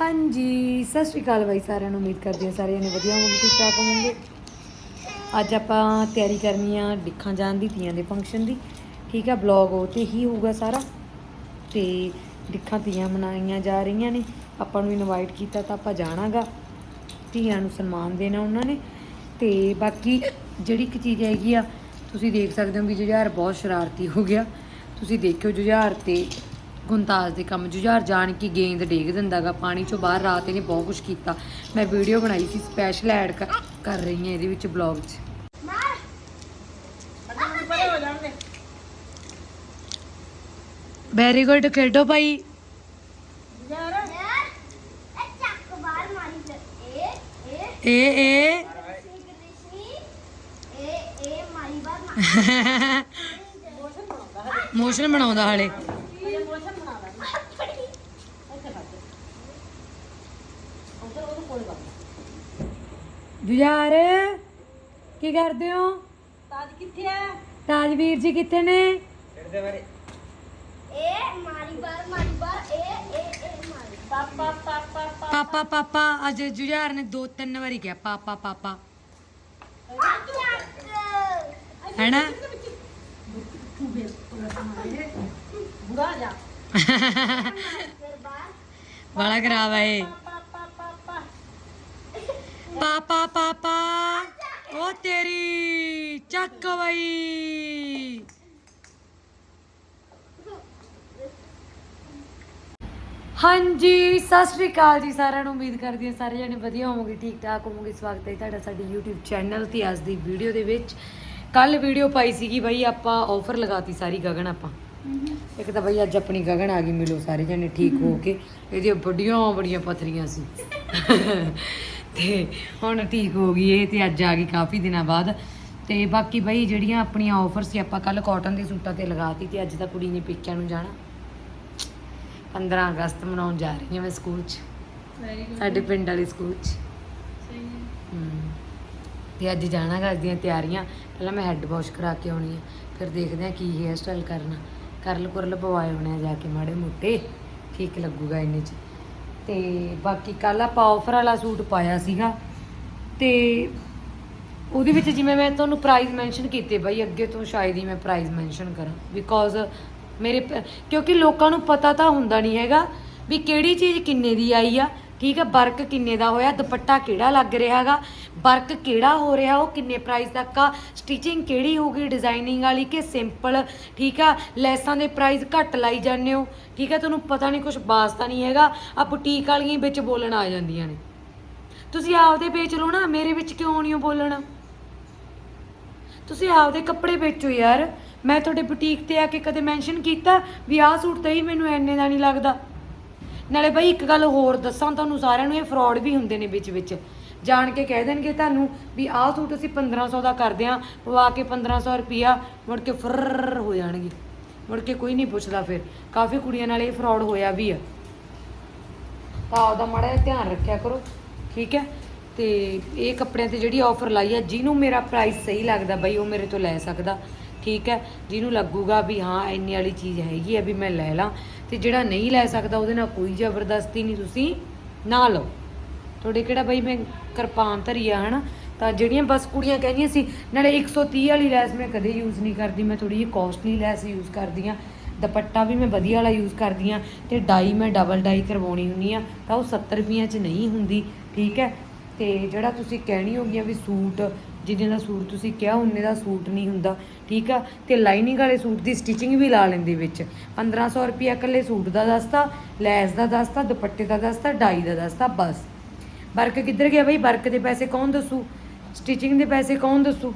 ਹਾਂਜੀ, ਸਤਿ ਸ਼੍ਰੀ ਅਕਾਲ ਬਾਈ ਸਾਰਿਆਂ ਨੂੰ, ਉਮੀਦ ਕਰਦੇ ਹਾਂ ਸਾਰਿਆਂ ਨੇ ਵਧੀਆ ਹੋਵੋਗੇ, ਠੀਕ ਠਾਕ ਹੋਵੋਗੇ। ਅੱਜ ਆਪਾਂ ਤਿਆਰੀ ਕਰਨੀ ਆ ਡਿੱਖਾਂ ਜਾਣ ਦੀ, ਤੀਆਂ ਦੇ ਫੰਕਸ਼ਨ ਦੀ। ਠੀਕ ਆ ਬਲੌਗ ਉਹ ਤੇ ਹੀ ਹੋਊਗਾ ਸਾਰਾ। ਤੇ ਡਿੱਖਾਂ ਤੀਆਂ ਮਨਾਈਆਂ ਜਾ ਰਹੀਆਂ ਨੇ, ਆਪਾਂ ਨੂੰ ਇਨਵਾਈਟ ਕੀਤਾ ਤਾਂ ਆਪਾਂ ਜਾਣਾਗਾ। ਧੀਆਂ ਨੂੰ ਸਨਮਾਨ ਦੇਣਾ ਉਹਨਾਂ ਨੇ। ਤੇ ਬਾਕੀ ਜਿਹੜੀ ਇੱਕ ਚੀਜ਼ ਹੈਗੀ ਆ, ਤੁਸੀਂ ਦੇਖ ਸਕਦੇ ਹੋ ਕਿ ਜੁਝਾਰ ਬਹੁਤ ਸ਼ਰਾਰਤੀ ਹੋ ਗਿਆ। ਤੁਸੀਂ ਦੇਖਿਓ ਜੁਝਾਰ ਤੇ ਗੁੰਤਾਜ ਦੇ ਕੰਮ ਜੁਝਾਰ ਜਾਣ ਕੇ ਗੇਂਦ ਡੇਗ ਦਿੰਦਾਗਾ। ਪਾਣੀ ਚੋਂ ਬਾਹਰ ਰਾਤ ਇਹਨੇ ਬਹੁਤ ਕੁਝ ਕੀਤਾ। ਮੈਂ ਵੀਡੀਓ ਬਣਾਈ ਸੀ ਸਪੈਸ਼ਲ ਐਡ ਕਰ ਰਹੀ ਹਾਂ ਇਹਦੇ ਵਿੱਚ ਬਲੌਗ 'ਚ। ਵੈਰੀ ਗੁੱਡ ਖੇਡੋ ਭਾਈ। ਇਹ ਇਹ ਮੋਸ਼ਨ ਬਣਾਉਂਦਾ ਹਾਲੇ। ਜੁਝਾਰ ਕੀ ਕਰਦੇ ਹੋ? ਤਾਜ ਕਿੱਥੇ ਆ? ਤਾਜਵੀਰ ਜੀ ਕਿੱਥੇ ਨੇ? ਪਾਪਾ ਪਾਪਾ ਪਾਪਾ ਪਾਪਾ ਅੱਜ ਜੁਝਾਰ ਨੇ ਦੋ ਤਿੰਨ ਵਾਰੀ ਕਿਹਾ ਪਾਪਾ ਪਾਪਾ। ਹੈਨਾ ਬੁਰਾ ਜਾ ਬੜਾ ਖਰਾਬ ਹੈ ਇਹ ਪਾਪਾ ਪਾਪਾ ਪਾਪਾ ਪਾਪਾ ਉਹ ਤੇਰੀ ਚੱਕ ਬਈ। ਹਾਂਜੀ ਸਤਿ ਸ਼੍ਰੀ ਅਕਾਲ ਜੀ ਸਾਰਿਆਂ ਨੂੰ। ਉਮੀਦ ਕਰਦੀ ਹਾਂ ਸਾਰੇ ਜਣੇ ਵਧੀਆ ਹੋਵੋਗੇ ਠੀਕ ਠਾਕ ਹੋਵੋਗੇ। ਸਵਾਗਤ ਹੈ ਤੁਹਾਡਾ ਸਾਡੇ YouTube ਚੈਨਲ ਤੇ ਅੱਜ ਦੀ ਵੀਡੀਓ ਦੇ ਵਿੱਚ। ਕੱਲ ਵੀਡੀਓ ਪਾਈ ਸੀਗੀ ਬਈ ਆਪਾਂ ਆਫਰ ਲਗਾਤੀ ਸਾਰੀ ਗਗਨ ਆਪਾਂ। ਇੱਕ ਤਾਂ ਬਈ ਅੱਜ ਆਪਣੀ ਗਗਨ ਆ ਗਈ ਮਿਲੋ ਸਾਰੇ ਜਣੇ ਠੀਕ ਹੋ ਕੇ। ਇਹਦੀਆਂ ਵੱਡੀਆਂ ਬੜੀਆਂ ਪਥਰੀਆਂ ਸੀ। ਤੇ ਹੁਣ ਠੀਕ ਹੋ ਗਈ ਇਹ ਤੇ ਅੱਜ ਆ ਗਈ ਕਾਫੀ ਦਿਨਾਂ ਬਾਅਦ। ਤੇ ਬਾਕੀ ਬਈ ਜਿਹੜੀਆਂ ਆਪਣੀਆਂ ਆਫਰ ਸੀ ਆਪਾਂ ਕੱਲ ਕਾਟਨ ਦੇ ਸੂਟਾਂ ਤੇ ਲਗਾਤੀ ਤੇ ਅੱਜ ਤਾਂ ਕੁੜੀ ਨੇ ਪੇਕਿਆਂ ਨੂੰ ਜਾਣਾ। 15 ਅਗਸਤ ਮਨਾਉਣ ਜਾ ਰਹੀ ਹਾਂ ਮੈਂ ਸਕੂਲ 'ਚ। ਸਾਡੇ ਪਿੰਡ ਵਾਲੇ ਸਕੂਲ 'ਚ। ਤੇ ਅੱਜ ਜਾਣਾ ਗਾ ਅੱਜ ਦੀਆਂ ਤਿਆਰੀਆਂ। ਪਹਿਲਾਂ ਮੈਂ ਹੈੱਡ ਵਾਸ਼ ਕਰਾ ਕੇ ਆਉਣੀ ਆ ਫਿਰ ਦੇਖਦੇ ਆ ਕੀ ਹੇਅਰ ਸਟਾਈਲ ਕਰਨਾ। ਕਰਲ ਕੁਰਲ ਪਵਾਏ ਹੋਣੇ ਆ ਜਾ ਕੇ ਮਾੜੇ ਮੋਟੇ। ਠੀਕ ਲੱਗੂਗਾ ਇੰਨੇ 'ਚ। ਤੇ ਬਾਕੀ ਕੱਲ ਆਪਾਂ ਆਫਰ ਵਾਲਾ ਸੂਟ ਪਾਇਆ ਸੀਗਾ। ਤੇ ਉਹਦੇ ਵਿੱਚ ਜਿਵੇਂ ਮੈਂ ਤੁਹਾਨੂੰ ਪ੍ਰਾਈਸ ਮੈਂਸ਼ਨ ਕੀਤੇ ਬਈ, ਅੱਗੇ ਤੋਂ ਸ਼ਾਇਦ ਹੀ ਮੈਂ ਪ੍ਰਾਈਸ ਮੈਂਸ਼ਨ ਕਰਾਂ। ਬਿਕੋਜ਼ ਮੇਰੇ ਪ- ਕਿਉਂਕਿ ਲੋਕਾਂ ਨੂੰ ਪਤਾ ਤਾਂ ਹੁੰਦਾ ਨਹੀਂ ਹੈਗਾ ਵੀ ਕਿਹੜੀ ਚੀਜ਼ ਕਿੰਨੇ ਦੀ ਆਈ ਆ ਠੀਕ ਹੈ, ਵਰਕ ਕਿੰਨੇ ਦਾ ਹੋਇਆ, ਦੁਪੱਟਾ ਕਿਹੜਾ ਲੱਗ ਰਿਹਾ ਹੈਗਾ, ਵਰਕ ਕਿਹੜਾ ਹੋ ਰਿਹਾ, ਉਹ ਕਿੰਨੇ ਪ੍ਰਾਈਸ ਤੱਕ ਆ ਸਟਿਚਿੰਗ ਕਿਹੜੀ ਹੋਊਗੀ ਡਿਜ਼ਾਈਨਿੰਗ ਵਾਲੀ ਕਿ ਸਿੰਪਲ ਠੀਕ ਆ, ਲੈਸਾਂ ਦੇ ਪ੍ਰਾਈਸ ਘੱਟ ਲਾਈ ਜਾਂਦੇ ਹੋ, ਠੀਕ ਹੈ, ਤੁਹਾਨੂੰ ਪਤਾ ਨਹੀਂ ਕੁਝ ਵਾਸਤਾ ਨਹੀਂ ਹੈਗਾ ਆ ਬੁਟੀਕ ਵਾਲੀਆਂ ਵਿੱਚ ਬੋਲਣ ਆ ਜਾਂਦੀਆਂ ਨੇ। ਤੁਸੀਂ ਆਪਦੇ ਵੇਚ ਲਓ ਨਾ, ਮੇਰੇ ਵਿੱਚ ਕਿਉਂ ਨਹੀਂ ਬੋਲਣਾ? ਤੁਸੀਂ ਆਪਦੇ ਕੱਪੜੇ ਵੇਚੋ ਯਾਰ, ਮੈਂ ਤੁਹਾਡੇ ਬੁਟੀਕ ਤੇ ਆ ਕੇ ਕਦੇ ਮੈਂਸ਼ਨ ਕੀਤਾ ਵੀ ਆਹ ਸੂਟ ਤਾਂ ਹੀ ਮੈਨੂੰ ਐਨੇ ਦਾ ਨਹੀਂ ਲੱਗਦਾ। ਨਾਲੇ ਬਈ ਇੱਕ ਗੱਲ ਹੋਰ ਦੱਸਾਂ, ਤੁਹਾਨੂੰ ਸਾਰਿਆਂ ਨੂੰ ਇਹ ਫਰਾਡ ਵੀ ਹੁੰਦੇ ਨੇ ਵਿੱਚ ਵਿੱਚ। ਜਾਣ ਕੇ ਕਹਿ ਦੇਣਗੇ ਤੁਹਾਨੂੰ ਵੀ ਆਹ ਸੂਟ ਅਸੀਂ 1500 ਦਾ ਕਰਦੇ ਆਂ ਪਵਾ ਕੇ 1500 ਰੁਪਿਆ ਮੁੜ ਕੇ ਫਰਰ ਹੋ ਜਾਣਗੇ। ਮੁੜ ਕੇ ਕੋਈ ਨਹੀਂ ਪੁੱਛਦਾ ਫਿਰ, ਕਾਫੀ ਕੁੜੀਆਂ ਨਾਲ ਇਹ ਫਰਾਡ ਹੋਇਆ ਵੀ ਆ। ਤਾਂ ਉਹਦਾ ਮਾੜਾ ਜਿਹਾ ਧਿਆਨ ਰੱਖਿਆ ਕਰੋ, ਠੀਕ ਹੈ? ਤੇ ਇਹ ਕੱਪੜਿਆਂ ਤੇ ਜਿਹੜੀ ਆਫਰ ਲਾਈ ਹੈ ਜਿਹਨੂੰ ਮੇਰਾ ਪ੍ਰਾਈਸ ਸਹੀ ਲੱਗਦਾ ਬਈ, ਉਹ ਮੇਰੇ ਤੋਂ ਲੈ ਸਕਦਾ। ਠੀਕ ਹੈ, ਜਿਹਨੂੰ ਲੱਗੂਗਾ ਵੀ ਹਾਂ, ਇੰਨੀ ਵਾਲੀ ਚੀਜ਼ ਹੈਗੀ ਆ ਵੀ ਮੈਂ ਲੈ ਲਾਂ ਤੇ ਜਿਹੜਾ ਨਹੀਂ ਲੈ ਸਕਦਾ ਉਹਦੇ ਨਾਲ ਕੋਈ ਜ਼ਬਰਦਸਤੀ ਨਹੀਂ ਤੁਸੀਂ ਨਾ ਲਓ। ਤੁਹਾਡੇ ਕਿਹੜਾ ਬਈ ਮੈਂ ਕਿਰਪਾਨ ਧਰੀ ਆ, ਹਨਾ? ਤਾਂ ਜਿਹੜੀਆਂ ਬਸ ਕੁੜੀਆਂ ਕਹਿੰਦੀਆਂ ਸੀ, ਨਾਲੇ 130 ਵਾਲੀ ਲੈਸ ਮੈਂ ਕਦੇ ਯੂਜ਼ ਨਹੀਂ ਕਰਦੀ, ਮੈਂ ਥੋੜੀ ਜਿਹੀ ਕਾਸਟਲੀ ਲੈਸ ਯੂਜ਼ ਕਰਦੀ ਆ ਦੁਪੱਟਾ ਵੀ ਮੈਂ ਵਧੀਆ ਵਾਲਾ ਯੂਜ਼ ਕਰਦੀ ਆ ਤੇ ਡਾਈ ਮੈਂ ਡਬਲ ਡਾਈ ਕਰਵਾਉਣੀ ਹੁੰਦੀ ਆ ਤਾਂ ਉਹ 70 ਰੁਪਈਆਂ 'ਚ ਨਹੀਂ ਹੁੰਦੀ, ਠੀਕ ਹੈ? ਤੇ ਜਿਹੜਾ ਤੁਸੀਂ ਕਹਿਣੀ ਹੋਗੀਆਂ ਵੀ ਸੂਟ ਜਿੰਨੇ ਦਾ ਸੂਟ ਤੁਸੀਂ ਕਿਹਾ, ਉਹਨੇ ਦਾ ਸੂਟ ਨਹੀਂ ਹੁੰਦਾ, ਠੀਕ ਆ? ਤੇ ਲਾਈਨਿੰਗ ਵਾਲੇ ਸੂਟ ਦੀ ਸਟਿਚਿੰਗ ਵੀ ਲਾ ਲੈਂਦੇ ਵਿੱਚ। 1500 ਰੁਪਿਆ ਇਕੱਲੇ ਸੂਟ ਦਾ ਦੱਸਤਾ, ਲੈਸ ਦਾ ਦੱਸਤਾ, ਦੁਪੱਟੇ ਦਾ ਦੱਸਤਾ, ਡਾਈ ਦਾ ਦੱਸਤਾ, ਬਸ। ਵਰਕ ਕਿੱਧਰ ਗਿਆ ਬਈ? ਵਰਕ ਦੇ ਪੈਸੇ ਕੌਣ ਦੱਸੂ? ਸਟਿਚਿੰਗ ਦੇ ਪੈਸੇ ਕੌਣ ਦੱਸੂ?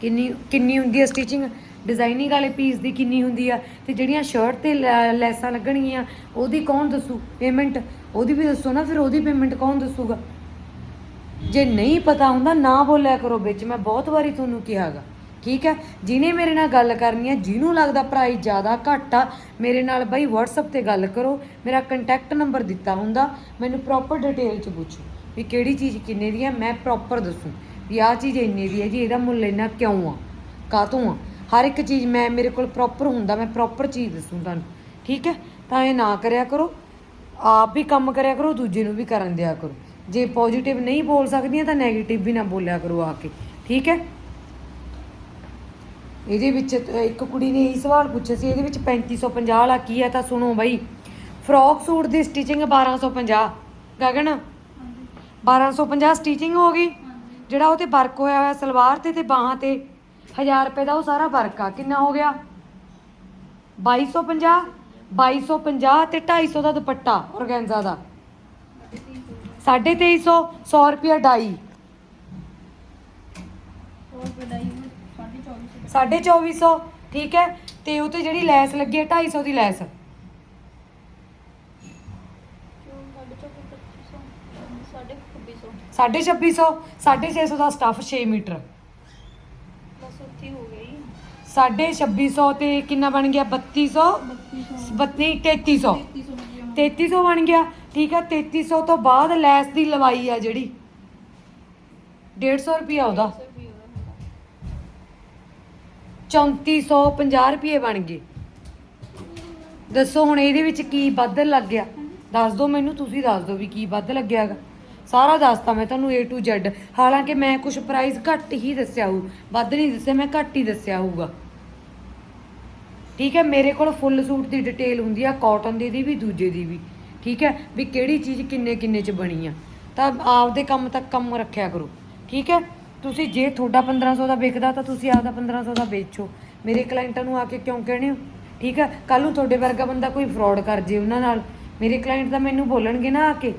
ਕਿੰਨੀ ਕਿੰਨੀ ਹੁੰਦੀ ਹੈ ਸਟਿਚਿੰਗ ਡਿਜ਼ਾਈਨਿੰਗ ਵਾਲੇ ਪੀਸ ਦੀ ਕਿੰਨੀ ਹੁੰਦੀ ਆ? ਤੇ ਜਿਹੜੀਆਂ ਸ਼ਰਟ ਤੇ ਲੈ- ਲੈਸਾਂ ਲੱਗਣਗੀਆਂ, ਉਹਦੀ ਕੌਣ ਦੱਸੂ? ਪੇਮੈਂਟ ਉਹਦੀ ਵੀ ਦੱਸੋ ਨਾ, ਫਿਰ ਉਹਦੀ ਪੇਮੈਂਟ ਕੌਣ ਦੱਸੂਗਾ? ਜੇ ਨਹੀਂ ਪਤਾ ਹੁੰਦਾ, ਨਾ ਬੋਲਿਆ ਕਰੋ ਵਿੱਚ। ਮੈਂ ਬਹੁਤ ਵਾਰੀ ਤੁਹਾਨੂੰ ਕਿਹਾਗਾ, ਠੀਕ ਹੈ? ਜਿਹਨੇ ਮੇਰੇ ਨਾਲ ਗੱਲ ਕਰਨੀ ਹੈ, ਜਿਹਨੂੰ ਲੱਗਦਾ ਪ੍ਰਾਈਸ ਜ਼ਿਆਦਾ ਘੱਟ ਆ, ਮੇਰੇ ਨਾਲ ਬਾਈ WhatsApp ਤੇ ਗੱਲ ਕਰੋ। ਮੇਰਾ ਕੰਟੈਕਟ ਨੰਬਰ ਦਿੱਤਾ ਹੁੰਦਾ, ਮੈਨੂੰ ਪ੍ਰੋਪਰ ਡਿਟੇਲ ਚ ਪੁੱਛੋ ਵੀ ਕਿਹੜੀ ਚੀਜ਼ ਕਿੰਨੇ ਦੀ ਹੈ, ਮੈਂ ਪ੍ਰੋਪਰ ਦੱਸੂ ਵੀ ਆਹ ਚੀਜ਼ ਇੰਨੇ ਦੀ ਹੈ ਜੀ, ਇਹਦਾ ਮੁੱਲ ਇੰਨਾ ਕਿਉਂ ਆ, ਕਾਹਤੋਂ ਆ? ਹਰ ਇੱਕ ਚੀਜ਼ ਮੈਂ, ਮੇਰੇ ਕੋਲ ਪ੍ਰੋਪਰ ਹੁੰਦਾ, ਮੈਂ ਪ੍ਰੋਪਰ ਚੀਜ਼ ਦੱਸੂ ਤੁਹਾਨੂੰ, ਠੀਕ ਹੈ? ਤਾਂ ਇਹ ਨਾ ਕਰਿਆ ਕਰੋ, ਆਪ ਵੀ ਕੰਮ ਕਰਿਆ ਕਰੋ, ਦੂਜੇ ਨੂੰ ਵੀ ਕਰਨ ਦਿਆ ਕਰੋ। ਜੇ ਪੋਜ਼ਿਟਿਵ ਨਹੀਂ ਬੋਲ ਸਕਦੀਆਂ ਤਾਂ 네ਗੇਟਿਵ ਵੀ ਨਾ ਬੋਲਿਆ ਕਰੋ ਆ ਕੇ, ਠੀਕ ਹੈ? ਇਹਦੇ ਵਿੱਚ ਇੱਕ ਕੁੜੀ ਨੇ ਇਹ ਸਵਾਲ ਪੁੱਛਿਆ ਸੀ, ਇਹਦੇ ਵਿੱਚ 3550 ਵਾਲਾ ਕੀ ਹੈ ਤਾਂ ਸੁਣੋ ਬਾਈ। ਫਰੋਕ ਸੂਟ ਦੀ ਸਟਿਚਿੰਗ 1250 ਗਗਨ 1250 ਸਟਿਚਿੰਗ ਹੋ ਗਈ। ਜਿਹੜਾ ਉਹ ਤੇ ਵਰਕ ਹੋਇਆ ਹੋਇਆ ਸਲਵਾਰ ਤੇ ਤੇ ਬਾਹਾਂ ਤੇ 1000 ਰੁਪਏ ਦਾ ਉਹ ਸਾਰਾ ਵਰਕ ਆ, ਕਿੰਨਾ ਹੋ ਗਿਆ? 2250 2250 ਤੇ 250 ਦਾ ਦੁਪੱਟਾ, ਔਰਗੈਂਜ਼ਾ ਦਾ। 2350 100 ਰੁਪਿਆ ਡਾਈ। 2450 ਠੀਕ ਹੈ? ਤੇ ਉਹ ਤੇ ਜਿਹੜੀ ਲੈਸ ਲੱਗੀ ਹੈ 250 ਦੀ ਲੈਸ। ਸਾਢੇ 2600 650 ਦਾ ਸਟੱਫ 6 ਮੀਟਰ। ਸਾਢੇ 2600 ਤੇ ਕਿੰਨਾ ਬਣ ਗਿਆ? 3200 32 3300 3300 ਬਣ ਗਿਆ। ਠੀਕ ਹੈ 3300 ਤੋਂ ਬਾਅਦ ਲੈਸ ਦੀ ਲਵਾਈ ਆ ਜਿਹੜੀ। 150 ਰੁਪਿਆ ਉਹਦਾ। 3450 ਰੁਪਏ ਬਣ ਗਏ। ਦੱਸੋ ਹੁਣ ਇਹਦੇ ਵਿੱਚ ਕੀ ਵੱਧ ਲੱਗ ਗਿਆ? ਦੱਸ ਦਿਓ ਮੈਨੂੰ, ਤੁਸੀਂ ਦੱਸ ਦਿਓ ਵੀ ਕੀ ਵੱਧ ਲੱਗਿਆਗਾ ਸਾਰਾ ਦੱਸਤਾ ਮੈਂ ਤੁਹਾਨੂੰ A to Z ਹਾਲਾਂਕਿ ਮੈਂ ਕੁਝ ਪ੍ਰਾਈਸ ਘੱਟ ਹੀ ਦੱਸਿਆ ਹੋਊ। ਵੱਧ ਨਹੀਂ ਦੱਸਿਆ, ਮੈਂ ਘੱਟ ਹੀ ਦੱਸਿਆ ਹੋਊਗਾ। ਠੀਕ ਹੈ, ਮੇਰੇ ਕੋਲ ਫੁੱਲ ਸੂਟ ਦੀ ਡਿਟੇਲ ਹੁੰਦੀ ਆ ਕਾਟਨ ਦੀ ਦੀ ਵੀ, ਦੂਜੇ ਦੀ ਵੀ। ਠੀਕ ਹੈ, ਵੀ ਕਿਹੜੀ ਚੀਜ਼ ਕਿੰਨੇ ਕਿੰਨੇ ਚ ਬਣੀ ਆ। ਤਾਂ ਆਪਦੇ ਕੰਮ ਤੱਕ ਕੰਮ ਰੱਖਿਆ ਕਰੋ। ਠੀਕ ਹੈ, ਤੁਸੀਂ ਜੇ ਤੁਹਾਡਾ 1500 ਦਾ ਵਿਕਦਾ ਤਾਂ ਤੁਸੀਂ ਆਪਦਾ 1500 ਦਾ ਵੇਚੋ। ਮੇਰੇ ਕਲਾਇੰਟਾਂ ਨੂੰ ਆ ਕੇ ਕਿਉਂ ਕਹਿਣੇ ਹੋ? ਠੀਕ ਹੈ ਕੱਲ ਨੂੰ ਤੁਹਾਡੇ ਵਰਗਾ ਬੰਦਾ ਕੋਈ ਫਰਾਡ ਕਰ ਜੇ ਉਹਨਾਂ ਨਾਲ। ਮੇਰੇ ਕਲਾਇੰਟ ਤਾਂ ਮੈਨੂੰ ਬੋਲਣਗੇ ਨਾ ਆ ਕੇ।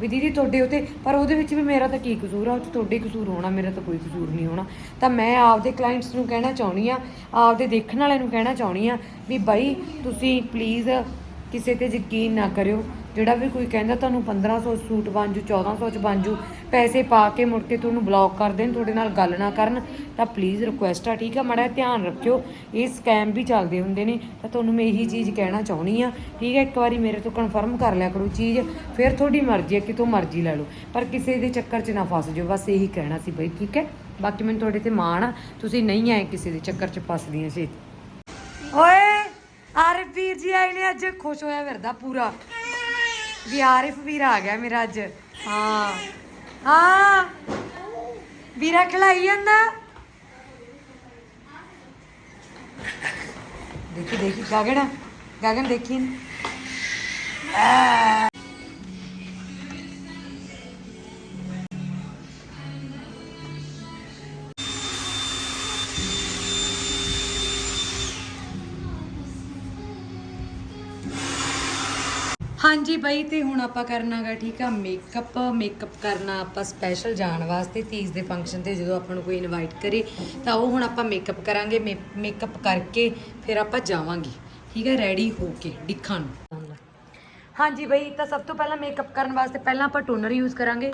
ਵੀ ਦੀਦੀ ਤੁਹਾਡੇ ਉਤੇ, ਪਰ ਉਹਦੇ ਵਿੱਚ ਵੀ ਮੇਰਾ ਤਾਂ ਕੀ ਕਸੂਰ ਆ, ਉਹ 'ਚ ਤੁਹਾਡੇ ਕਸੂਰ ਹੋਣਾ, ਮੇਰਾ ਤਾਂ ਕੋਈ ਕਸੂਰ ਨਹੀਂ ਹੋਣਾ। ਤਾਂ ਮੈਂ ਆਪਦੇ ਕਲਾਇੰਟਸ ਨੂੰ ਕਹਿਣਾ ਚਾਹੁੰਦੀ ਆ, ਆਪਦੇ ਦੇਖਣ ਵਾਲਿਆਂ ਨੂੰ ਕਹਿਣਾ ਚਾਹੁੰਦੀ ਆ ਵੀ ਬਾਈ ਤੁਸੀਂ ਪਲੀਜ਼ ਕਿਸੇ ਤੇ ਯਕੀਨ ਨਾ ਕਰਿਓ। ਜਿਹੜਾ ਵੀ ਕੋਈ ਕਹਿੰਦਾ ਤੁਹਾਨੂੰ 1500 ਸੂਟ ਬਣ ਜੂ 1400 ਚ ਬਣ ਜੂ ਪੈਸੇ ਪਾ ਕੇ ਮੁੜ ਕੇ ਤੁਹਾਨੂੰ ਬਲੌਕ ਕਰ ਦੇਣ, ਤੁਹਾਡੇ ਨਾਲ ਗੱਲ ਨਾ ਕਰਨ, ਤਾਂ ਪਲੀਜ਼ ਰਿਕੁਐਸਟ ਆ, ਠੀਕ ਆ? ਮੜਾ ਧਿਆਨ ਰੱਖਿਓ। ਇਹ ਸਕੈਮ ਵੀ ਚੱਲਦੇ ਹੁੰਦੇ ਨੇ, ਤਾਂ ਤੁਹਾਨੂੰ ਮੈਂ ਇਹੀ ਚੀਜ਼ ਕਹਿਣਾ ਚਾਹੁੰਦੀ ਆ, ਠੀਕ ਹੈ ਇੱਕ ਵਾਰੀ ਮੇਰੇ ਤੋਂ ਕਨਫਰਮ ਕਰ ਲਿਆ ਕਰੋ ਚੀਜ਼, ਫਿਰ ਤੁਹਾਡੀ ਮਰਜ਼ੀ ਹੈ, ਕਿਤੋਂ ਮਰਜ਼ੀ ਲੈ ਲਓ। ਪਰ ਕਿਸੇ ਦੇ ਚੱਕਰ 'ਚ ਨਾ ਫਸ ਜਾਓ, ਬਸ ਇਹੀ ਕਹਿਣਾ ਸੀ ਬਈ, ਠੀਕ ਹੈ? ਬਾਕੀ ਮੈਨੂੰ ਤੁਹਾਡੇ ਤੇ ਮਾਣ ਆ, ਤੁਸੀਂ ਨਹੀਂ ਆਏ ਕਿਸੇ ਦੇ ਚੱਕਰ 'ਚ ਫਸਦੀਆਂ ਸੀ। ਓਏ! ਆਰਿਫ ਵੀਰ ਜੀ ਆਏ ਨੇ ਅੱਜ। ਖੁਸ਼ ਹੋਇਆ ਫਿਰਦਾ ਪੂਰਾ। ਵੀ ਆਰਿਫ ਵੀਰ ਆ ਗਿਆ ਮੇਰਾ ਅੱਜ। ਹਾਂ। ਹਾਂ। ਵੀਰਾ ਖਿਲਾਈ ਜਾਂਦਾ। ਦੇਖੀ ਦੇਖੀ। ਗਗਨ ਗਗਨ ਦੇਖੀ। ਆ। ਹਾਂਜੀ ਬਈ, ਤੇ ਹੁਣ ਆਪਾਂ ਕਰਨਾਗਾ, ਠੀਕ ਆ? ਮੇਕਅਪ ਮੇਕਅਪ ਕਰਨਾ ਆਪਾਂ ਸਪੈਸ਼ਲ ਜਾਣ ਵਾਸਤੇ ਤੀਜ ਦੇ ਫੰਕਸ਼ਨ ਤੇ ਜਦੋਂ ਆਪਾਂ ਨੂੰ ਕੋਈ ਇਨਵਾਈਟ ਕਰੇ, ਤਾਂ ਉਹ ਹੁਣ ਆਪਾਂ ਮੇਕਅਪ ਕਰਾਂਗੇ। ਮੇਕਅਪ ਕਰਕੇ ਫਿਰ ਆਪਾਂ ਜਾਵਾਂਗੇ। ਠੀਕ ਹੈ ਰੈਡੀ ਹੋ ਕੇ, ਡਿੱਖਾਂ ਨੂੰ। ਹਾਂਜੀ ਬਈ, ਤਾਂ ਸਭ ਤੋਂ ਪਹਿਲਾਂ ਮੇਕਅਪ ਕਰਨ ਵਾਸਤੇ ਪਹਿਲਾਂ ਆਪਾਂ ਟੋਨਰ ਯੂਜ਼ ਕਰਾਂਗੇ।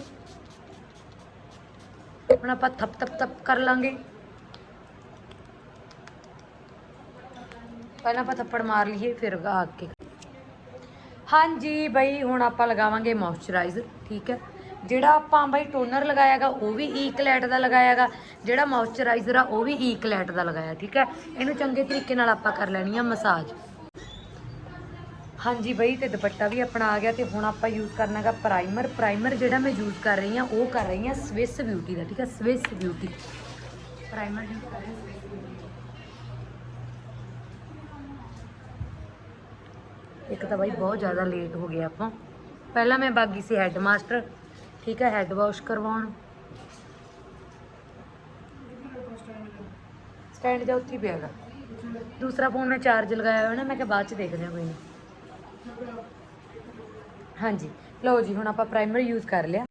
ਹੁਣ ਆਪਾਂ ਥਪ ਥਪ ਥਪ ਕਰ ਲਾਂਗੇ। ਪਹਿਲਾਂ ਆਪਾਂ ਥੱਪੜ ਮਾਰ ਲਈਏ, ਫਿਰ ਆ ਕੇ ਹਾਂਜੀ ਬਈ, ਹੁਣ ਆਪਾਂ ਲਗਾਵਾਂਗੇ ਮੋਇਸਚਰਾਈਜ਼ਰ, ਠੀਕ ਹੈ? ਜਿਹੜਾ ਆਪਾਂ ਬਈ ਟੋਨਰ ਲਗਾਇਆਗਾ, ਉਹ ਵੀ ਈਕਲੈਟ ਦਾ ਲਗਾਇਆਗਾ, ਜਿਹੜਾ ਮੋਇਸਚਰਾਈਜ਼ਰ ਆ, ਉਹ ਵੀ ਈਕਲੈਟ ਦਾ ਲਗਾਇਆ, ਠੀਕ ਹੈ? ਇਹਨੂੰ ਚੰਗੇ ਤਰੀਕੇ ਨਾਲ ਆਪਾਂ ਕਰ ਲੈਣੀ ਆ ਮਸਾਜ। ਹਾਂਜੀ ਬਈ, ਤੇ ਦੁਪੱਟਾ ਵੀ ਆਪਣਾ ਆ ਗਿਆ, ਤੇ ਹੁਣ ਆਪਾਂ ਯੂਜ਼ ਕਰਨਾਗਾ ਪ੍ਰਾਈਮਰ ਪ੍ਰਾਈਮਰ ਜਿਹੜਾ ਮੈਂ ਯੂਜ਼ ਕਰ ਰਹੀ ਆ, ਉਹ ਕਰ ਰਹੀ ਆ ਸਵਿਸ ਬਿਊਟੀ ਦਾ, ਠੀਕ ਹੈ? ਸਵਿਸ ਬਿਊਟੀ ਪ੍ਰਾਈਮਰ ਯੂਜ਼ ਕਰ ਰਹੀ ਹਾਂ ਇੱਕ ਤਾਂ ਬਾਈ ਬਹੁਤ ਜ਼ਿਆਦਾ ਲੇਟ ਹੋ ਗਏ ਆਪਾਂ। ਪਹਿਲਾਂ ਮੈਂ ਬਾਗੀ ਸੀ ਹੈੱਡ ਮਾਸਟਰ ਠੀਕ ਹੈ ਹੈੱਡ ਵਾਸ਼ ਕਰਵਾਉਣ। ਸਟੈਂਡ ਜਾ ਉੱਥੇ ਹੀ ਪਿਆਗਾ ਦੂਸਰਾ ਫੋਨ ਮੈਂ ਚਾਰਜ ਲਗਾਇਆ ਹੋਇਆ ਨਾ, ਮੈਂ ਕਿਹਾ ਬਾਅਦ ਚ ਦੇਖਦੇ ਹਾਂ ਕੋਈ ਨਹੀਂ ਹਾਂਜੀ, ਲਓ ਜੀ, ਹੁਣ ਆਪਾਂ ਪ੍ਰਾਈਮਰ ਯੂਜ਼ ਕਰ ਲਿਆ।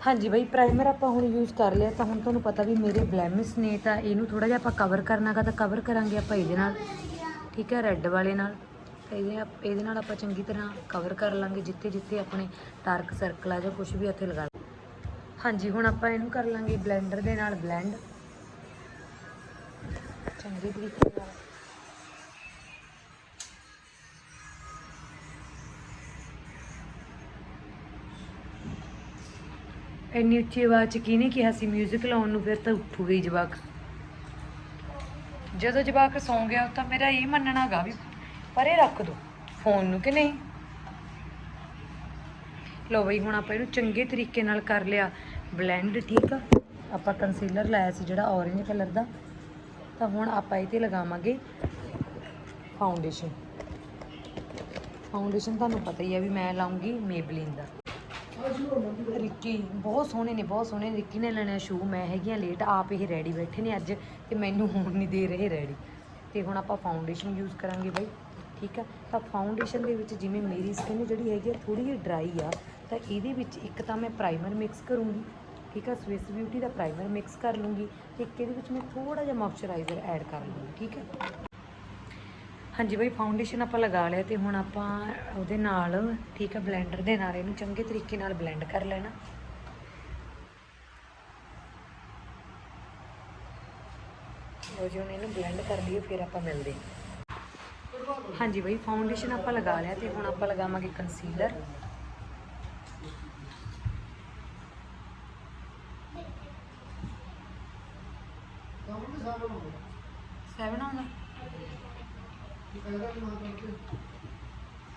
ਹਾਂਜੀ ਬਈ ਪ੍ਰਾਈਮਰ ਆਪਾਂ ਹੁਣ ਯੂਜ਼ ਕਰ ਲਿਆ, ਤਾਂ ਹੁਣ ਤੁਹਾਨੂੰ ਪਤਾ ਵੀ ਮੇਰੇ ਬਲੈਮਿਸ ਨੇ ਤਾਂ ਇਹਨੂੰ ਥੋੜਾ ਜਿਹਾ ਆਪਾਂ ਕਵਰ ਕਰਨਾਗਾ ਤਾਂ ਕਵਰ ਕਰਾਂਗੇ ਆਪਾਂ ਇਹਦੇ ਨਾਲ। ਠੀਕ ਹੈ ਰੈੱਡ ਵਾਲੇ ਨਾਲ। ਇਹਦੇ ਇਹਦੇ ਨਾਲ ਆਪਾਂ ਚੰਗੀ ਤਰ੍ਹਾਂ ਕਵਰ ਕਰ ਲਾਂਗੇ, ਜਿੱਥੇ ਜਿੱਥੇ ਆਪਣੇ ਡਾਰਕ ਸਰਕਲ ਆ ਜਾਂ ਕੁਝ ਵੀ ਇੱਥੇ ਲਗਾ ਹਾਂਜੀ, ਹੁਣ ਆਪਾਂ ਇਹਨੂੰ ਕਰ ਲਾਂਗੇ ਬਲੈਂਡਰ ਦੇ ਨਾਲ ਬਲੈਂਡ ਚੰਗੇ ਤਰੀਕੇ ਨਾਲ। ਇੰਨੀ ਉੱਚੀ ਆਵਾਜ਼ ਚ ਕਿਹਨੇ ਕਿਹਾ ਸੀ 뮤직 ਲਾਉਣ ਨੂੰ? ਫਿਰ ਤਾਂ ਉੱਠੂ ਗਈ ਜਵਾਕ। ਜਦੋਂ ਜਵਾਕ ਸੌਂ ਗਿਆ ਤਾਂ ਮੇਰਾ ਇਹ ਮੰਨਣਾ ਮੰਨਣਾਗਾ ਵੀ ਪਰੇ ਰੱਖ ਦੋ। ਫੋਨ ਨੂੰ ਕਿ ਨਹੀਂ? ਲਓ ਬਈ, ਹੁਣ ਆਪਾਂ ਇਹਨੂੰ ਚੰਗੇ ਤਰੀਕੇ ਨਾਲ ਕਰ ਲਿਆ। ਬਲੈਂਡ ਠੀਕ ਆ? ਆਪਾਂ ਕੰਸੀਲਰ ਲਾਇਆ ਸੀ ਜਿਹੜਾ orange ਕਲਰ ਦਾ। ਤਾਂ ਹੁਣ ਆਪਾਂ ਇਹ ਤੇ ਲਗਾਵਾਂਗੇ ਫਾਊਂਡੇਸ਼ਨ ਫਾਊਂਡੇਸ਼ਨ ਤੁਹਾਨੂੰ ਪਤਾ ਹੀ ਹੈ ਵੀ ਮੈਂ ਲਾਉਂਗੀ ਮੇਬਲਿਨ ਦਾ। ਰਿੱਕੀ, ਬਹੁਤ ਸੋਹਣੇ ਨੇ, ਬਹੁਤ ਸੋਹਣੇ। ਨੇ। ਰਿੱਕੀ ਨੇ ਲੈਣਾ ਸ਼ੂ ਮੈਂ ਹੈਗੀਆਂ ਲੇਟ ਆਪ ਇਹ ਰੈਡੀ ਬੈਠੇ ਨੇ ਅੱਜ ਤੇ ਮੈਨੂੰ ਹੋਣ ਨਹੀਂ ਦੇ ਰਹੇ ਰੈਡੀ ਤੇ ਹੁਣ ਆਪਾਂ ਫਾਊਂਡੇਸ਼ਨ ਯੂਜ਼ ਕਰਾਂਗੇ ਬਾਈ। ਠੀਕ ਆ? ਤਾਂ ਫਾਊਂਡੇਸ਼ਨ ਦੇ ਵਿੱਚ ਜਿਵੇਂ ਮੇਰੀ ਸਕਿਨ ਜਿਹੜੀ ਹੈਗੀ ਆ ਥੋੜੀ ਜਿਹੀ ਡਰਾਈ ਆ, ਤਾਂ ਇਹਦੇ ਵਿੱਚ ਇੱਕ ਤਾਂ ਮੈਂ ਪ੍ਰਾਈਮਰ ਮਿਕਸ ਕਰੂੰਗੀ, ਠੀਕ ਆ? ਸਵਿਸ ਬਿਊਟੀ ਦਾ ਪ੍ਰਾਈਮਰ ਮਿਕਸ ਕਰ ਲੂੰਗੀ ਤੇ ਇੱਕ ਇਹਦੇ ਵਿੱਚ ਮੈਂ ਥੋੜਾ ਜਿਹਾ ਮੌਇਸਚਰਾਈਜ਼ਰ ਐਡ ਕਰ ਲੂੰਗੀ, ਠੀਕ ਹੈ ਹਾਂਜੀ ਬਈ ਫਾਊਂਡੇਸ਼ਨ ਆਪਾਂ ਲਗਾ ਲਿਆ ਤੇ ਹੁਣ ਆਪਾਂ ਉਹਦੇ ਨਾਲ, ਠੀਕ ਆ ਬਲੈਂਡਰ ਦੇ ਨਾਲ ਇਹਨੂੰ ਚੰਗੇ ਤਰੀਕੇ ਨਾਲ ਬਲੈਂਡ ਕਰ ਲੈਣਾ। ਲੋ ਜੀ, ਹੁਣ ਇਹਨੂੰ ਬਲੈਂਡ ਕਰ ਲਈਏ, ਫਿਰ ਆਪਾਂ ਮਿਲਦੇ ਹਾਂ। ਹਾਂਜੀ ਬਈ ਫਾਊਂਡੇਸ਼ਨ ਆਪਾਂ ਲਗਾ ਲਿਆ ਤੇ ਹੁਣ ਆਪਾਂ ਲਗਾਵਾਂਗੇ ਕੰਸੀਲਰ ਸੈਵਨ ਆਉਂਦਾ।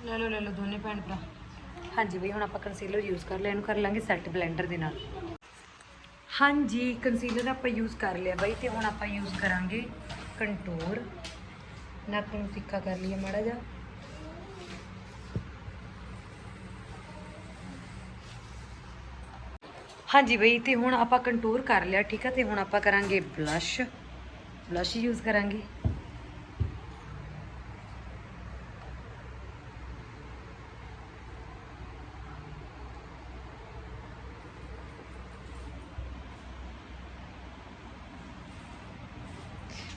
ਲੈ ਲਓ ਲੈ ਲਓ ਦੋਨੇ ਭੈਣ ਭਰਾ। ਹਾਂਜੀ ਬਈ, ਹੁਣ ਆਪਾਂ ਕੰਸੀਲਰ ਯੂਜ਼ ਕਰ ਲਿਆ, ਇਹਨੂੰ ਕਰ ਲਾਂਗੇ ਸੈੱਟ ਬਲੈਂਡਰ ਦੇ ਨਾਲ। ਹਾਂਜੀ ਕੰਸੀਲਰ ਆਪਾਂ ਯੂਜ਼ ਕਰ ਲਿਆ ਬਈ, ਤੇ ਹੁਣ ਆਪਾਂ ਯੂਜ਼ ਕਰਾਂਗੇ ਕੰਟੂਰ ਨੱਕ ਨੂੰ ਤਿੱਖਾ ਕਰ ਲਈਏ ਮਾੜਾ ਜਿਹਾ। ਹਾਂਜੀ ਬਈ, ਤੇ ਹੁਣ ਆਪਾਂ ਕੰਟੂਰ ਕਰ ਲਿਆ, ਠੀਕ ਆ? ਤੇ ਹੁਣ ਆਪਾਂ ਕਰਾਂਗੇ ਬਲਸ਼ ਬਲਸ਼ ਯੂਜ਼ ਕਰਾਂਗੇ।